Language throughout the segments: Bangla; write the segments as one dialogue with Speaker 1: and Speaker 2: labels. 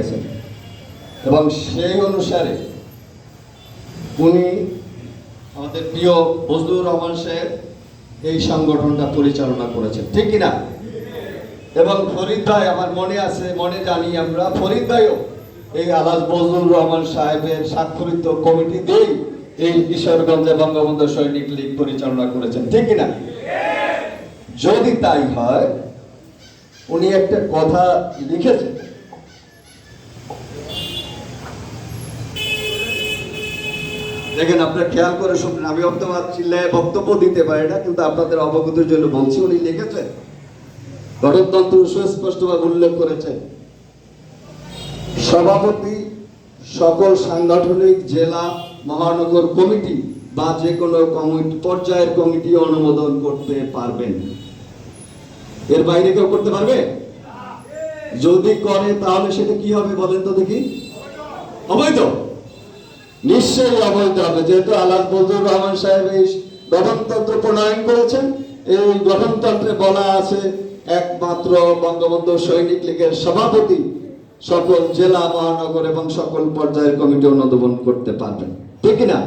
Speaker 1: গেছেন। এবং সেই অনুসারে উনি আমাদের প্রিয় বজলুর রহমান সাহেব এই সংগঠনটা পরিচালনা করেছেন। ঠিক কিনা? এবং ফরিদ আমার মনে আছে, মনে জানি আমরা ফরিদ এই আলাস বজলুর রহমান সাহেবের স্বাক্ষরিত কমিটি দিয়েই এই কিশোরগঞ্জে বঙ্গবন্ধু সৈনিক লীগ পরিচালনা করেছেন। ঠিক কিনা? যদি তাই হয়, উনি একটা কথা লিখেছেন। দেখেন, আপনার খেয়াল করে শুনবেন, আমি বক্তব্য চিল্লায় বক্তব্য দিতে পারি না, কিন্তু আপনাদের অবগতির জন্য বলছি, উনি লিখেছেন। গঠনতন্ত্র সুস্পষ্টভাবে উল্লেখ করেছেন। সভাপতি, সকল সাংগঠনিক, জেলা, মহানগর কমিটি বা যে কোনো কমিটি, পর্যায়ের কমিটি অনুমোদন করতে পারবেন। এর বাইরে কেউ করতে পারবে? যদি করে, তাহলে সেটা কি হবে বলেন তো দেখি। অবৈধ। নিশ্চয়ই অবৈধ হবে। যেহেতু আলাদ বজুর রহমান সাহেব এই গঠনতন্ত্র প্রণয়ন করেছেন, এই গঠনতন্ত্রে বলা আছে, একমাত্র বঙ্গবন্ধু সৈনিক লীগের সভাপতি সকল জেলা, মহানগর এবং সকল পর্যায়ের কমিটি অনুমোদন করতে পারবেন। ঠিক না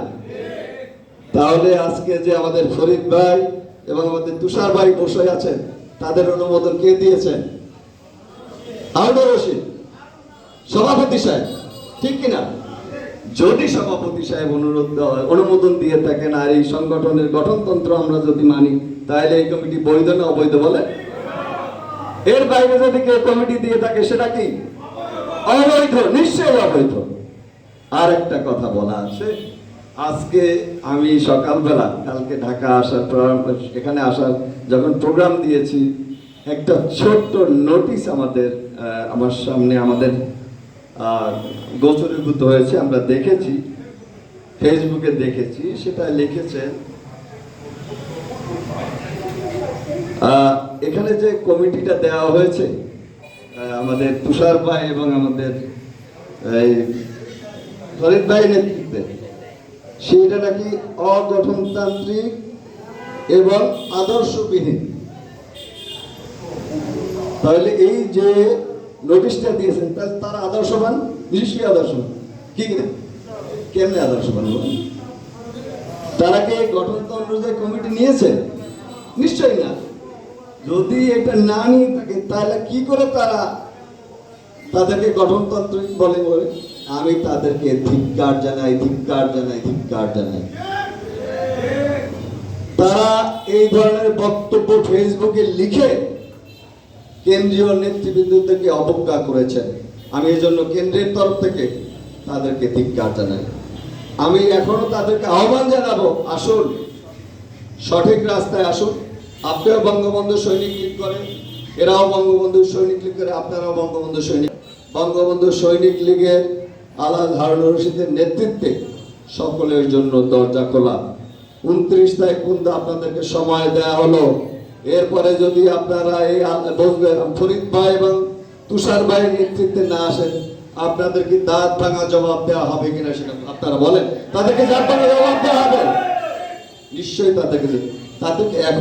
Speaker 1: তাহলে আজকে যে আমাদের ফরিদ ভাই এবং আমাদের তুষার ভাই বসে আছেন, তাদের অনুমোদন কে দিয়েছেন? রশিদ, সভাপতি সাহেব। ঠিক কিনা? যদি সভাপতি সাহেব অনুরোধ অনুমোদন দিয়ে থাকেন আর এই সংগঠনের গঠনতন্ত্র আমরা যদি মানি, তাহলে এই কমিটি বৈধ না অবৈধ বলে? এর বাইরে যদি কেউ কমিটি দিয়ে থাকে, সেটা কি? অবৈধ, নিশ্চয়ই অবৈধ। আর একটা কথা বলা আছে, আজকে আমি সকালবেলা, কালকে ঢাকা আসার এখানে আসার যখন প্রোগ্রাম দিয়েছি, একটা ছোট্ট নোটিশ আমাদের আমার সামনে আমাদের গোচরীভূত হয়েছে, আমরা দেখেছি ফেসবুকে দেখেছি সেটা লিখেছেন এখানে যে কমিটিটা দেওয়া হয়েছে আমাদের তুষার ভাই এবং আমাদের, এই ফরিদ ভাই নেতৃত্বে সেটা নাকি অগঠনতান্ত্রিক এবং আদর্শবিহীন। তাহলে এই যে নোটিশটা দিয়েছেন তাহলে তারা আদর্শবান নিশ্চয়ই আদর্শবান কি কিনা কেমনে আদর্শবান? তারা কি গঠনতন্ত্র অনুযায়ী কমিটি নিয়েছে নিশ্চয়ই না যদি এটা না নিয়ে থাকে তাহলে কি করে তারা তাদেরকে গঠনতান্ত্রিক বলে বলে আমি তাদেরকে ধিক্কার জানাই ধিক্কার জানাই ধিক্কার জানাই। তারা এই ধরনের বক্তব্য ফেসবুকে লিখে কেন্দ্রীয় নেতৃবৃন্দকে অবজ্ঞা করেছেন। আমি এই জন্য কেন্দ্রের তরফ থেকে তাদেরকে ধিক্কার জানাই। আমি এখনও তাদেরকে আহ্বান জানাব, আসুন, সঠিক রাস্তায় আসুন। আপনিও বঙ্গবন্ধু সৈনিক লীগ করেন, এরাও বঙ্গবন্ধু সৈনিক লীগ করে, আপনারাও বঙ্গবন্ধু সৈনিক। বঙ্গবন্ধু সৈনিক লীগের আলাদ হারুন রশিদের নেতৃত্বে সকলের জন্য দরজা খোলা। উনত্রিশ তারিখ পর্যন্ত আপনাদেরকে সময় দেওয়া হলো। এরপরে যদি আপনারা এই বসবেন, ফরিদ ভাই এবং তুষার ভাই নেতৃত্বে না আসেন আপনাদের কি দাঁত ভাঙা জবাব দেওয়া হবে কিনা সেটা আপনারা বলেন। তাদেরকে দাঁত ভাঙা জবাব দেওয়া হবে। নিশ্চয়ই তাদেরকে তাদেরকে এখন